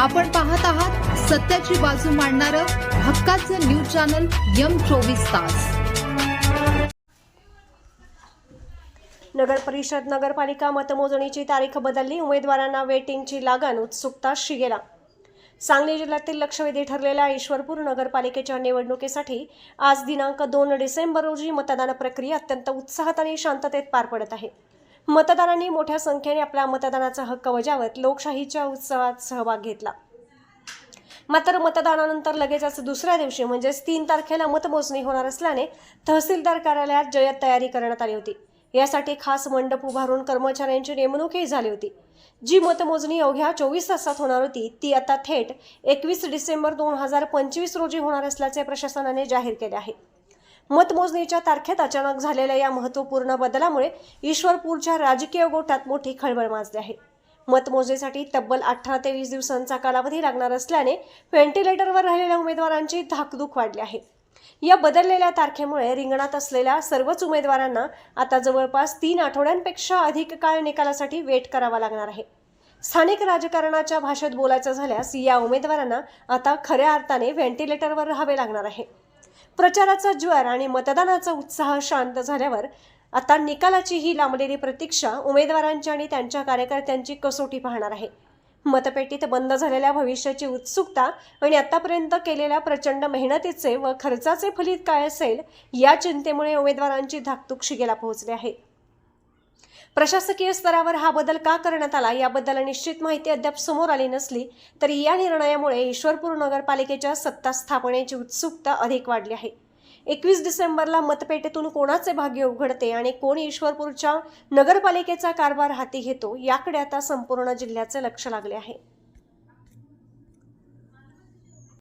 आपण पाहत आहात सत्याची बाजू मांडणारं हक्काचं न्यूज चॅनल यम चोवीस तास. नगर परिषद नगरपालिका मतमोजणीची तारीख बदलली. उमेदवारांना वेटिंगची लागण उत्सुकता शिगेला. सांगली जिल्ह्यातील लक्षवेधी ठरलेल्या ईश्वरपूर नगरपालिकेच्या निवडणुकीसाठी आज दिनांक दोन डिसेंबर रोजी मतदान प्रक्रिया अत्यंत उत्साहात आणि शांततेत पार पडत आहे. मतदारांनी मोठ्या संख्येने आपला मतदानाचा हक्क बजावत लोकशाहीच्या उत्सवात सहभाग घेतला. मात्र मतदानानंतर लगेचच दुसऱ्या दिवशी म्हणजेच तीन तारखेला मतमोजणी होणार असल्याने तहसीलदार कार्यालयात जय्यत तयारी करण्यात आली होती. यासाठी खास मंडप उभारून कर्मचाऱ्यांची नेमणूकही झाली होती. जी मतमोजणी अवघ्या चोवीस तासात होणार होती ती आता थेट एकवीस डिसेंबर दोन हजार पंचवीस रोजी होणार असल्याचे प्रशासनाने जाहीर केले आहे. मतमोजणीच्या तारखेत अचानक झालेल्या या महत्त्वपूर्ण बदलामुळे ईश्वरपूरच्या राजकीय गोटात मोठी खळबळ माजली आहे. मतमोजणीसाठी तब्बल अठरा ते वीस दिवसांचा कालावधी लागणार असल्याने व्हेंटिलेटरवर राहिलेल्या उमेदवारांची धाकधूक वाढली आहे. या बदललेल्या तारखेमुळे रिंगणात असलेल्या सर्वच उमेदवारांना आता जवळपास तीन आठवड्यांपेक्षा अधिक काळ निकालासाठी वेट करावा लागणार आहे. स्थानिक राजकारणाच्या भाषेत बोलायचं झाल्यास या उमेदवारांना आता खऱ्या अर्थाने व्हेंटिलेटरवर राहावे लागणार आहे. प्रचाराचा ज्वर आणि मतदानाचा उत्साह शांत झाल्यावर आता निकालाची ही लांबलेली प्रतीक्षा उमेदवारांची आणि त्यांच्या कार्यकर्त्यांची कसोटी पाहणार आहे. मतपेटीत बंद झालेल्या भविष्याची उत्सुकता आणि आतापर्यंत केलेल्या प्रचंड मेहनतीचे व खर्चाचे फलित काय असेल या चिंतेमुळे उमेदवारांची धाकतुक शिगेला पोहोचली आहे. प्रशासकीय स्तरावर हा बदल का करण्यात आला याबद्दल निश्चित माहिती अद्याप समोर आली नसली तरी या निर्णयामुळे ईश्वरपूर नगरपालिकेच्या सत्ता स्थापनेची उत्सुकता अधिक वाढली आहे. एकवीस डिसेंबरला मतपेटीतून कोणाचे भाग्य उघडते आणि कोण ईश्वरपूरच्या नगरपालिकेचा कारभार हाती घेतो याकडे आता संपूर्ण जिल्ह्याचे लक्ष लागले आहे.